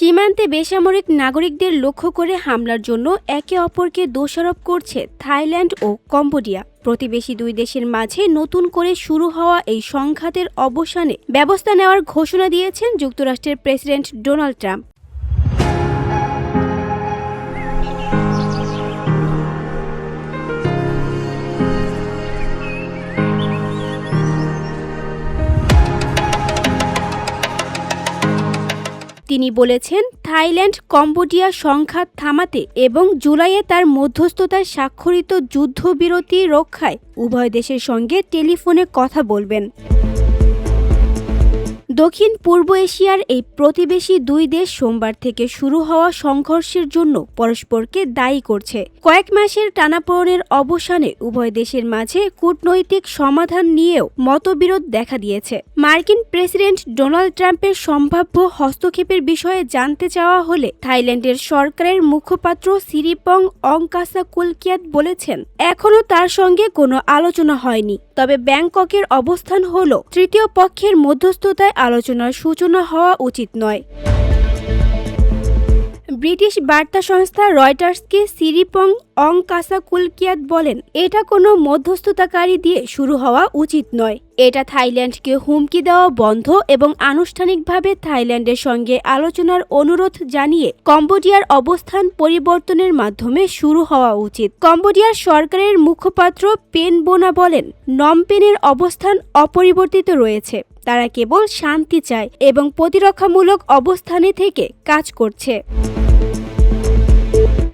সীমান্তে বেসামরিক নাগরিকদের লক্ষ্য করে হামলার জন্য একে অপরকে দোষারোপ করছে থাইল্যান্ড ও কম্বোডিয়া। প্রতিবেশী দুই দেশের মাঝে নতুন করে শুরু হওয়া এই সংঘাতের অবসানে ব্যবস্থা নেওয়ার ঘোষণা দিয়েছেন যুক্তরাষ্ট্রের প্রেসিডেন্ট ডোনাল্ড ট্রাম্প। তিনি বলেছেন, থাইল্যান্ড কম্বোডিয়া সংঘাত থামাতে এবং জুলাইয়ে তার মধ্যস্থতায় স্বাক্ষরিত যুদ্ধবিরতি রক্ষায় উভয় দেশের সঙ্গে টেলিফোনে কথা বলবেন। দক্ষিণ পূর্ব এশিয়ার এই প্রতিবেশী দুই দেশ সোমবার থেকে শুরু হওয়া সংঘর্ষের জন্য পরস্পরকে দায়ী করছে। কয়েক মাসের টানাপোড়েনের অবসানে উভয় দেশের মাঝে কূটনৈতিক সমাধান নিয়েও মতবিরোধ দেখা দিয়েছে। মার্কিন প্রেসিডেন্ট ডোনাল্ড ট্রাম্পের সম্ভাব্য হস্তক্ষেপের বিষয়ে জানতে চাওয়া হলে থাইল্যান্ডের সরকারের মুখপাত্র সিরিপং অংকাসা কুলকিয়াত বলেছেন, এখনও তার সঙ্গে কোনো আলোচনা হয়নি। তবে ব্যাংককের অবস্থান হল তৃতীয় পক্ষের মধ্যস্থতায় আলোচনার সূচনা হওয়া উচিত নয়। ব্রিটিশ বার্তা সংস্থা রয়টার্সকে সিরিপং অং কাসা কুলকিয়াত বলেন, এটা কোনো মধ্যস্থতাকারী দিয়ে শুরু হওয়া উচিত নয়। এটা থাইল্যান্ডকে হুমকি দেওয়া বন্ধ এবং আনুষ্ঠানিকভাবে থাইল্যান্ডের সঙ্গে আলোচনার অনুরোধ জানিয়ে কম্বোডিয়ার অবস্থান পরিবর্তনের মাধ্যমে শুরু হওয়া উচিত। কম্বোডিয়ার সরকারের মুখপাত্র পেন বোনা বলেন, নমপেনের অবস্থান অপরিবর্তিত রয়েছে। তারা কেবল শান্তি চায় এবং প্রতিরক্ষামূলক অবস্থানে থেকে কাজ করছে।